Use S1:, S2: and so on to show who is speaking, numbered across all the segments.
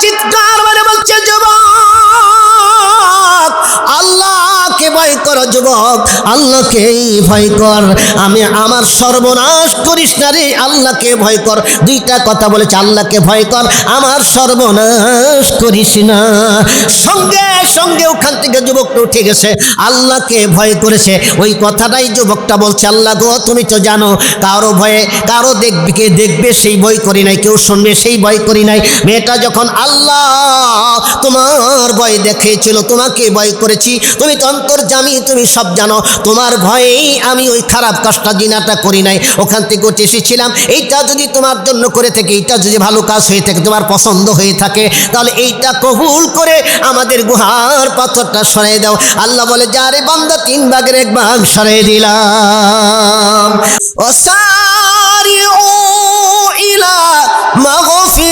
S1: চিৎকার যুবক আল্লাহকেই ভয় কর। আমি আমার সর্বনাশ করিস না রে, আল্লাহকে ভয় কর। দুইটা কথা বলেছে, আল্লাহকে ভয় কর। আমার সর্বনাশ করিস না। সঙ্গে সঙ্গে ওখান থেকে যুবকটা উঠে গেছে, আল্লাহকে ভয় করেছে। ওই কথাটাই যুবকটা বলছে, আল্লাহ গো, তুমি তো জানো, কারও ভয়ে, কারও দেখবে, কে দেখবে, সেই ভয় করি নাই, কেউ শুনবে, সেই ভয় করি নাই। মেয়েটা যখন আল্লাহ তোমার ভয় দেখেছিল তোমাকে ভয় করেছি, তুমি তো অন্তর্জামী, তুমি সব জানো। তোমার ভয়েই আমি ওই খারাপ কাজটা জিনাটা করি নাই। ওখান থেকে উঠে এসেছিলাম। এইটা যদি তোমার জন্য করে থাকে, এইটা যদি ভালো কাজ হয়ে থাকে, তোমার পছন্দ হয়ে থাকে, তাহলে এইটা কবুল করে আমাদের গুহার পাথরটা সরাই দাও। আল্লাহ বলে যারে বান্দা, তিন ভাগের এক ভাগ সরাই দিলাম। ও ইলা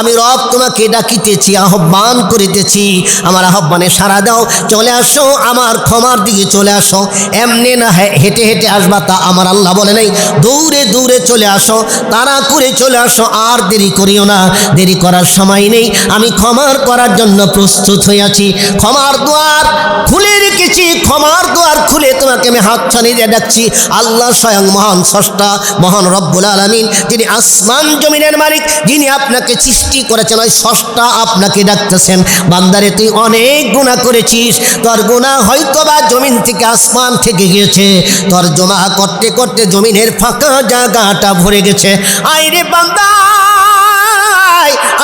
S1: আমি রব তোমাকে ডাকিতেছি, আহ্বান করিতেছি। আমার আহ্বানে সাড়া দাও, চলে আসো, আমার ক্ষমার দিকে চলে আসো। এমনি না হেঁটে হেঁটে আসবা তা আমার আল্লাহ বলে নাই। দৌড়ে দৌড়ে চলে আসো তারা করে চলে আসো, আর দেরি করিও না। দেরি করার সময় নেই। আমি ক্ষমার করার জন্য প্রস্তুত হয়ে আছি। ক্ষমার দুয়ার খুলে রেখেছি। ক্ষমার দুয়ার খুলে তোমাকে আমি হাত ছানি দিয়ে ডাকছি। আল্লাহ স্বয়ং মহান স্রষ্টা, মহান রব্বুল আলমিন, যিনি আসমান জমিনের মালিক, যিনি আপনাকে সৃষ্টি করেছেন, ওই ষষ্ঠা আপনাকে ডাকতেছেন, বান্দারে, তুই অনেক গুণা করেছিস, তোর গুণা হয়তো বা জমিন থেকে আসমান থেকে গিয়েছে, তোর জমা করতে করতে জমিনের ফাঁকা জায়গাটা ভরে গেছে, আইরে বান্দা!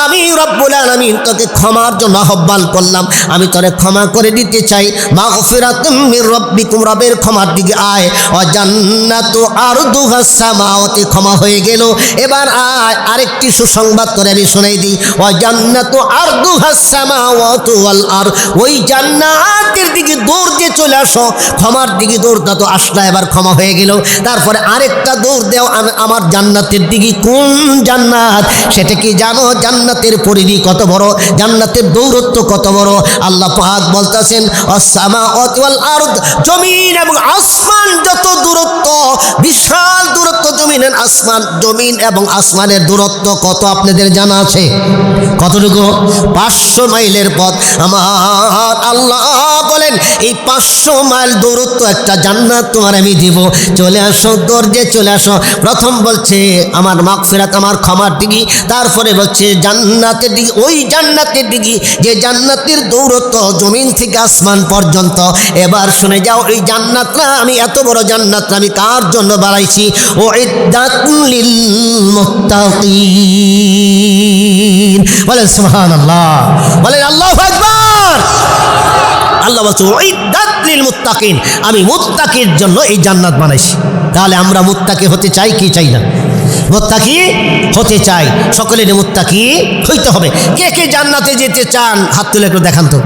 S1: আমি রব্বুল আলামিন তোকে ক্ষমার জন্য আহ্বান করলাম। আমি তোরে ক্ষমা করে দিতে চাই। মাগফিরাতুম মির রব্বিকুম, রবের ক্ষমার দিকে আয়। ও জান্নাতু আরদুহাস সামাওয়াতি, ক্ষমা হয়ে গেল। এবার আয়, আরেকটি সুসংবাদ করে আমি শোনাই দিই। ও জান্নাতু আরদুহাস সামাওয়াতু ওয়াল আর ওই জান্নাতের দিকে দৌড় দিয়ে চলে আসো। ক্ষমার দিকে দৌড়টা তো আসলা, এবার ক্ষমা হয়ে গেল। তারপরে আরেকটা দৌড় দেও আমার জান্নাতের দিকে। কোন জান্নাত? সেটা কি জানো? জান্নাতের পরিধি কত বড়? জান্নাতের দৌরত্ব কত বড়? আল্লাহ পাক বলতেছেন অসামা অতওয়াল আরদ, জমিন এবং আসমান যত দূরত্ব, বিশাল দূরত্ব জমিনের আসমান, জমিন এবং আসমানের দূরত্ব কত আপনাদের জানা আছে? কতটুকু? পাঁচশো মাইলের পথ। আমার আল্লাহ বলেন, এই পাঁচশো মাইল দূরত্ব একটা জান্নাত তোমার আমি দিব। চলে আসো দরজে চলে আসো। প্রথম বলছে, আমার মাগফিরাত, আমার ক্ষমার দিকে তারপরে বলছে জান্নাতের দিকে, ওই জান্নাতের দিকে, যে জান্নাতের দৌরত্ব জমিন থেকে আসমান পর্যন্ত। এবার শুনে যাও, এই জান্নাতটা আমি, এত বড় জান্নাত আমি কার জন্য বাড়াইছি ও মুত্তাকিন বলেন সুবহানাল্লাহ। বলেন আল্লাহু আল্লাহ বলছে ওইদাত লিল মুত্তাকিন আমি মুত্তাকির জন্য এই জান্নাত বানাইছি। তাহলে আমরা মুত্তাকি হতে চাই কি চাই না? মুত্তাকি হতে চাই সকলের মোত্তাকি হইতে হবে। কে কে জান্নাতে যেতে চান? হাত তুলে একটু দেখান তো।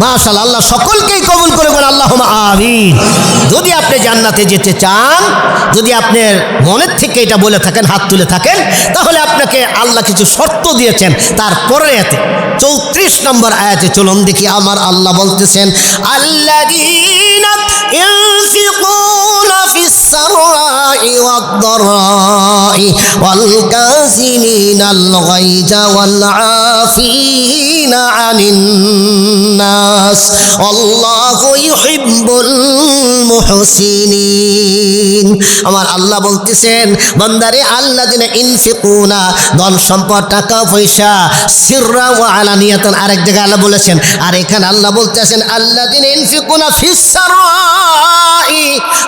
S1: মাশাল আল্লাহ সকলকেই কবুল করে বলে আল্লাহ আমিন। যদি আপনি জান্নাতে যেতে চান, যদি আপনার মনের থেকে এটা বলে থাকেন, হাত তুলে থাকেন, তাহলে আপনাকে আল্লাহ কিছু শর্ত দিয়েছেন। তারপরে এতে চৌত্রিশ নম্বর আয়াতে চলুন দেখি, আমার আল্লাহ বলতেছেন আল্লাহ মুহসিনিন। আমার আল্লাহ বলতেছেন, বান্দারে আল্লাহ দিন ইনফিকুনা, ধন সম্পদ, টাকা, পয়সা, সিররা ওয়া আলানিয়াতান। আরেক জায়গায় আল্লাহ বলেছেন, আর এখানে আল্লাহ বলতেছেন আল্লাহ দিন ইনফিকুনা ফিস সাররাই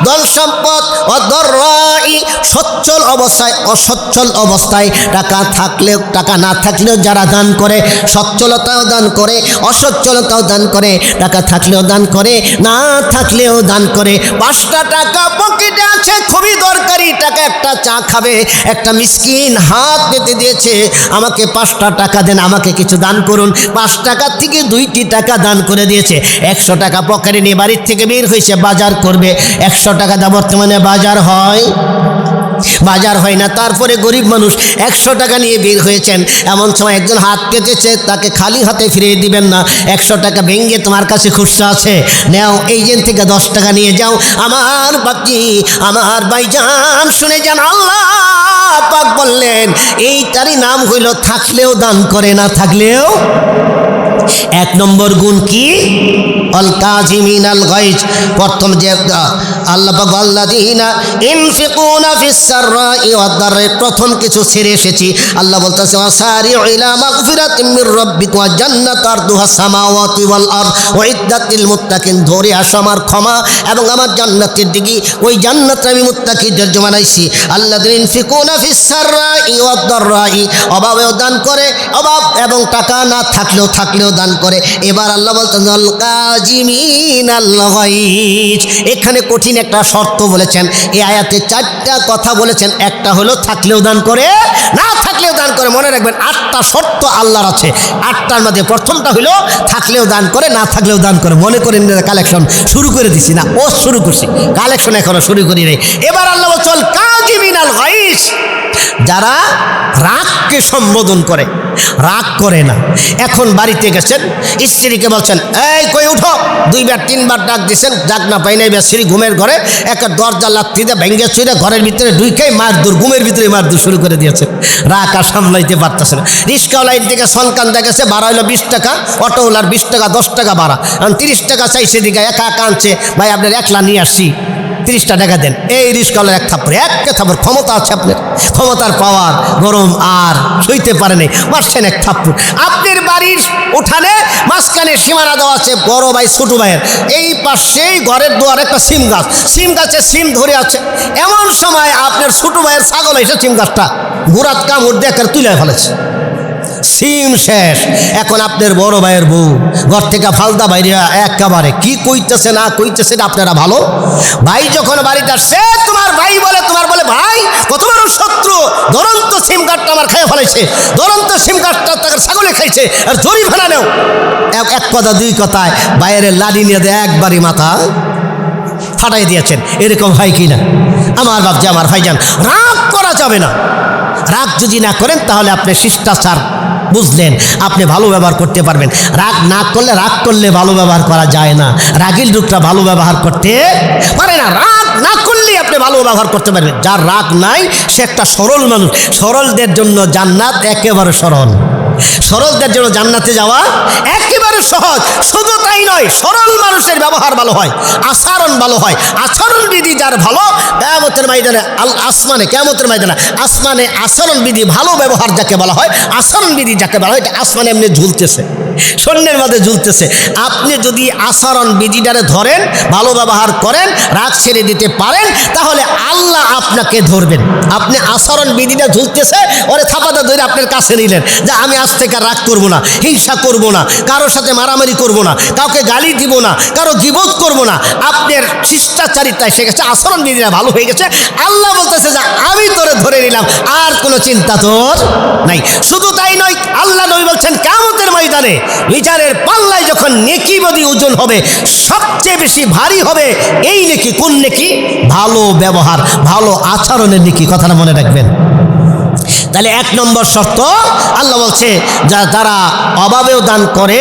S1: ধন সম্পদ অদরাই সচ্ছল অবস্থায়, অসচ্ছল অবস্থায়। টাকা থাকলেও টাকা না থাকলেও যারা দান করে, সচ্ছলতাও দান করে, অসচ্ছলতাও দান করে, টাকা থাকলেও দান করে, না থাকলেও দান করে পাঁচটা টাকা পকেটে আছে, খুবই দরকারি। টাকা একটা চা খাবে, একটা মিসকিন হাত পেতে দিয়েছে, আমাকে পাঁচটা টাকা দেন, আমাকে কিছু দান করুন। পাঁচ টাকার থেকে দুইটি টাকা দান করে দিয়েছে। একশো টাকা পকেটে নিয়ে বাড়ির থেকে বের হয়েছে, বাজার করবে। একশো টাকা দা বর্তমানে বাজার হয়। বাজার হয় না। তারপরে গরিব মানুষ একশো টাকা নিয়ে বের হয়েছেন। এমন সময় একজন হাত পেতেছে, তাকে খালি হাতে ফিরিয়ে দিবেন না। একশো টাকা ভেঙে তোমার কাছে খুচরা আছে। নেও, এই থেকে দশ টাকা নিয়ে যাও। আমার বাকি আমার ভাইজান, শুনে যান, আল্লাহ পাক বললেন এইটারই নাম হইল, থাকলেও দান করে না, থাকলেও এক নম্বর গুণ কি? অল কাজিমিন আল গাইজ প্রথম যে আল্লাহ পাক আল্লাযিনা ইনফিকুনা ফিস সাররাই ওয়াদ দাররাই প্রথম কিছু ছেড়ে এসেছি। আল্লাহ বলতেছে ওয়াসারিউ ইলা মাগফিরাতিন মির রাব্বিকুম ওয়া জান্নাত আরদুহা সামাওয়াতি ওয়াল আরদ উইদ্দাত লিল মুত্তাকিন। ধরে আসো আমার ক্ষমা এবং আমার জান্নাতের দিকে। ওই জান্নাত আমি মুত্তাকিদের জন্য বানাইছি। আল্লাযিনা ইনফিকুনা ফিস সাররাই ওয়াদ দাররাই অভাবেও দান করে, অভাব এবং টাকা না থাকলেও থাকলেও দান করে। এবার আল্লাহ বলতেন এখানে কঠিন একটা শর্ত বলেছেন। এই আয়াতে চারটা কথা বলেছেন। একটা হলো, থাকলেও দান করে, না থাকলেও দান করে। মনে রাখবেন, আটটা শর্ত আল্লাহর আছে। আটটার মধ্যে প্রথমটা হলো, থাকলেও দান করে, না থাকলেও দান করে। মনে করেন কালেকশন শুরু করে দিছি না, ও শুরু করছি। কালেকশন এখনও শুরু করি নাই। এবার আল্লাহ চল কাজিমিন আল গাইজ। যারা রাগকে সম্বোধন করে, রাগ করে না। এখন বাড়িতে গেছেন স্ত্রীকে বলছেন, এই, কই উঠো। দুইবার, তিনবার ডাক দিছেন, ডাক না পাই নাই স্ত্রী ঘুমের ঘরে একটা দরজা দিয়ে ভেঙ্গে চুইরে ঘরের ভিতরে ঢুকেই মার দূর, ঘুমের ভিতরে মার দূর শুরু করে দিয়েছেন রাগ আর সামলাইতে পারতেছে না। রিক্সাওয়ালাইন থেকে সনকান দেখেছে ভাড়া হইল বিশ টাকা অটোওয়ালার বিশ টাকা, দশ টাকা ভাড়া। এখন তিরিশ টাকা চাইছে দিকে একা কাঁদছে ভাই, আপনার একলা নিয়ে আসছি। তিরিশটা টাকা দেন। এই রিস্কলার এক থাপ্পড় একটা থাপড় ক্ষমতা আছে আপনার। ক্ষমতার পাওয়ার, গরম আর সইতে পারে নাই। মাঝখানে এক থাপ্পড়। আপনার বাড়ির উঠানে মাঝখানে সীমানা দেওয়া আছে বড় ভাই, ছোটো ভাইয়ের। এই পাশেই ঘরের দুয়ার একটা সিম গাছ। সিম গাছে সিম ধরে আছে। এমন সময় আপনার ছোটো ভাইয়ের ছাগল এসে সিম গাছটা গোড়াত কামড় দিয়ে তুলে ফেলেছে। সিম শেষ। এখন আপনার বড় ভাইয়ের বউ। ঘর থেকে ফালদা বাইরে একেবারে কি কইতেছে, না কইতেছে আপনারা ভালো? ভাই যখন বাড়িতে আসছে, তোমার ভাই বলে, তোমার বলে, ভাই, কত বড় শত্রু! দরন্ত সিম কার্ডটা আমার খেয়ে ফেলেছে দরন্ত সিম কার্ডটা তাকে ছাগলে খাইছে। আর জরি ফেলা নেও। এক- কথা, দুই কথায় বাইরের লাডি নিয়ে দেয় একবারই মাথা ফাটাই দিয়েছেন। এরকম হয় কি না আমার বাপ যে আমার ভাইজান, রাগ করা যাবে না। রাগ যদি না করেন, তাহলে আপনি শিষ্টাচার বুঝলেন, আপনি ভালো ব্যবহার করতে পারবেন। রাগ না করলে, রাগ করলে ভালো ব্যবহার করা যায় না। রাগিল লোকরা ভালো ব্যবহার করতে পারে না। রাগ না করলে আপনি ভালো ব্যবহার করতে পারবেন। যার রাগ নাই, সে একটা সরল মানুষ। সরলদের জন্য জান্নাত একেবারে সরল। সরলদের জন্য জান্নাতে যাওয়া একেবারে সহজ। শুধু তাই নয়, সরল মানুষের ব্যবহার ভালো হয়, আচরণ ভালো হয়। আচরণ বিধি যার ভালো কেমতের ময়দানে আল আসমানে কেমতের ময়দানে আসমানে আচরণ বিধি ভালো ব্যবহার যাকে বলা হয় আচরণ বিধি যাকে বলা হয়, এটা আসমানে এমনি ঝুলতেছে। সৈন্যের মধ্যে ঝুলতেছে। আপনি যদি আচরণ বিধিটারে ধরেন, ভালো ব্যবহার করেন, রাগ ছেড়ে দিতে পারেন, তাহলে আল্লাহ আপনাকে ধরবেন। আপনি আচরণ বিধিটা ঝুলতেছে, ওরে থাপাটা ধরে আপনার কাছে নিলেন যে আমি আজ থেকে রাগ করব না, হিংসা করব না, কারোর সাথে মারামারি করব না, কাউকে গালি দিব না, কারও গিবোধ করব না। আপনার শিষ্টাচারিতায় সে গেছে, আচরণ বিধিটা ভালো হয়ে গেছে। আল্লাহ বলতেছে যে আমি তোরে ধরে নিলাম, আর কোনো চিন্তা তোর নাই। শুধু তাই নয়, আল্লাহ নবী বলছেন কামতের ময়দানে বিচারের পাল্লায় যখন নেকি বদি ওজন হবে, সবচেয়ে বেশি ভারী হবে এই নেকি। কোন নেকি? ভালো ব্যবহার, ভালো আচরণের নেকি। কথাটা মনে রাখবেন। তাহলে এক নম্বর শর্ত, আল্লাহ বলছে, যা তারা অভাবেও দান করে,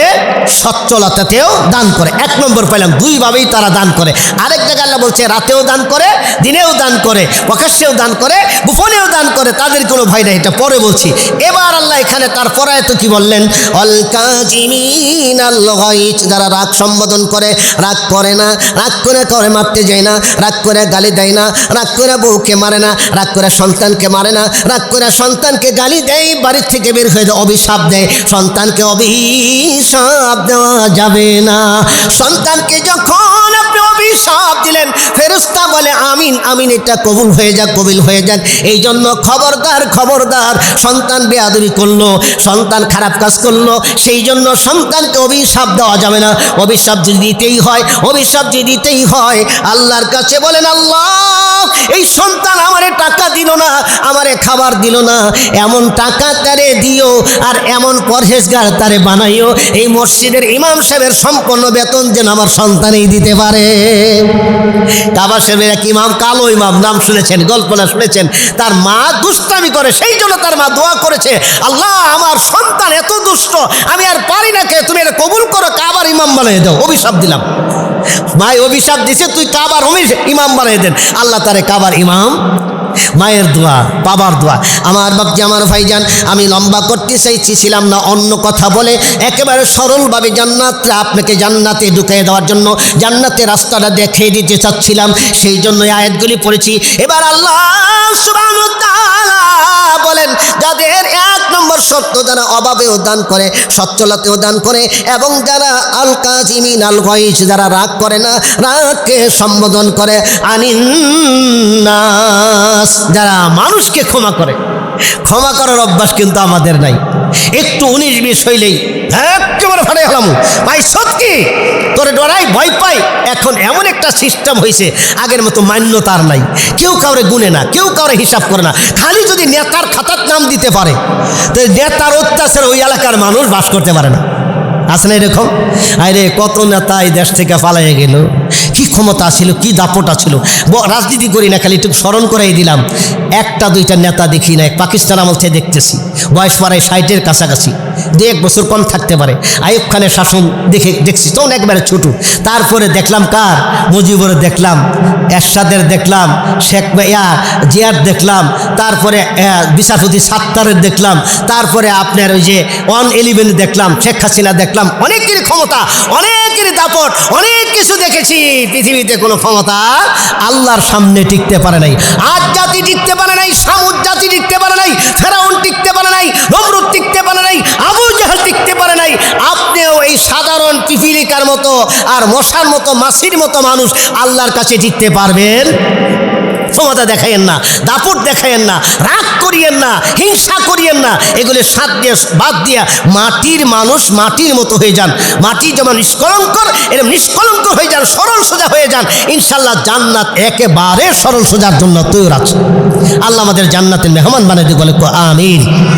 S1: সচ্ছলতাতেও দান করে। এক নম্বর পেলাম, দুইভাবেই তারা দান করে। আরেক জায়গায় আল্লাহ বলছে, রাতেও দান করে, দিনেও দান করে, প্রকাশ্যেও দান করে, গোপনেও দান করে, তাদের কোনো ভয় নেই। এটা পরে বলছি। এবার আল্লাহ এখানে তার পরায় তো কি বললেন? যারা রাগ সম্বোধন করে, রাগ করে না, রাগ করে করে মারতে যায় না, রাগ করে গালি দেয় না, রাগ করে বউকে মারে না, রাগ করে সন্তানকে মারে না, রাগ করে সন্তানকে গালি দেয়, বাড়ির থেকে বের হয়ে অভিশাপ দেয়। সন্তানকে অভিশাপ দেওয়া যাবে না। সন্তানকে যখন আপনি অভিশাপ দিলেন, ফেরেশতা বলে, আমিন আমিন, এটা কবুল হয়ে যাক, কবিল হয়ে যাক। এই জন্য খবরদার খবরদার সন্তান বেয়াদবি করল, সন্তান খারাপ কাজ করল। সেই জন্য সন্তানকে অভিশাপ দেওয়া যাবে না। অভিশাপ যদি দিতেই হয়, অভিশাপ যদি দিতেই হয়, আল্লাহর কাছে বলেন, আল্লাহ, এই সন্তান আমারে টাকা দিল না, আমারে খাবার দিল না। এমন টাকা তারে দিও, আর এমন পরহেজগার তারে বানাইও। এই মসজিদের ইমাম সাহেবের সম্পূর্ণ বেতন যেন আমার সন্তানই দিতে পারে। কাবা শরীফের এক ইমাম? কালো ইমাম, নাম শুনেছেন গল্পনা শুনেছেন। তার মা দুষ্টামি করে, সেই জন্য তার মা দোয়া করেছে, আল্লাহ, আমার সন্তান এত দুষ্ট, আমি আর পারি না কে তুমি এটা কবুল করো, কাবার ইমাম বানিয়ে দাও। অভিশাপ দিলাম। ভাই, অভিশাপ দিছে, তুই কাবার ইমাম বানিয়ে দেন। আল্লাহ তারে কাবার ইমাম মায়ের দোয়া, বাবার দোয়া। আমার বাপজি, আমার ভাইজান, আমি লম্বা করতে চাইছিলাম না অন্য কথা বলে, একেবারে সরলভাবে জান্নাতটা আপনাকে জান্নাতে ঢুকিয়ে দেওয়ার জন্য জান্নাতে রাস্তাটা দেখিয়ে দিতে চাচ্ছিলাম, সেই জন্য আয়াতগুলি পড়েছি। এবার আল্লাহ বলেন, যাদের এক নম্বর সত্য যারা অভাবেও দান করে, সচ্ছলতেও দান করে, এবং যারা আল কাজিমিন আল গয়েস যারা রাগ করে না, রাগকে সম্বোধন করে আনিন্নাস যারা মানুষকে ক্ষমা করে। ক্ষমা করার অভ্যাস কিন্তু আমাদের নাই। একটু উনিশ বিশ হইলেই একেবারে ফাটে গেলাম ভাই, সত্যি? তোরে ডরাই, ভয় পাই। এখন এমন একটা সিস্টেম হয়েছে আগের মতো মান্যতার নাই। কেউ কাউরে গুনে না, কেউ কাউরে হিসাব করে না। খালি যদি নেতার খাতার নাম দিতে পারে, তো নেতার অত্যাচার ওই এলাকার মানুষ বাস করতে পারে না। না এরকম? আরে কত নেতা এই দেশ থেকে পালাইয়ে গেল? ক্ষমতা ছিল, কি দাপটা ছিল? রাজনীতি করি না, খালি একটু স্মরণ করাই দিলাম। একটা দুইটা নেতা দেখি না পাকিস্তান আমল থেকে দেখতেছি। বয়স পাড়ায় ষাটের কাছাকাছি। দু এক বছর কম থাকতে পারে। আইব খানের শাসন দেখে দেখছি তখন একবারে ছোট। তারপরে দেখলাম কার? মুজিবুর দেখলাম, এরশাদের দেখলাম, শেখ ইয়া জিয়ার দেখলাম, তারপরে বিচারপতি সাত্তারের দেখলাম, তারপরে আপনার ওই যে ওয়ান ইলেভেন দেখলাম, শেখ হাসিনা দেখলাম, অনেকেরই ক্ষমতা, অনেকেরই দাপট, অনেক কিছু দেখেছি পৃথিবীতে কোনো ক্ষমতা আল্লাহর সামনে টিকতে পারে নাই। আজ জাতি টিকতে পারে নাই, সামুদ জাতি টিকতে পারে নাই, ফেরাউন টিকতে পারে নাই, নমরুদ টিকতে পারে নাই আবু জাহাল টিকতে পারে নাই। আপনিও এই সাধারণ পিপিলিকার মতো আর মশার মতো মাসির মতো মানুষ আল্লাহর কাছে টিকতে পারবেন? ক্ষমতা দেখাইয়েন না, দাপট দেখাইয়েন না, রাগ করিয়েন না, হিংসা করিয়েন না। এগুলি সাত দিয়ে, বাদ দিয়া মাটির মানুষ মাটির মতো হয়ে যান। মাটি যেমন নিষ্কলঙ্কর এরকম নিষ্কলঙ্ক হয়ে যান, সরল সোজা হয়ে যান। ইনশাল্লাহ জান্নাত একেবারে সরল সোজার জন্য তৈরি আছে আল্লাহ আমাদের জান্নাতের মেহমান দিয়ে বলে আমিন।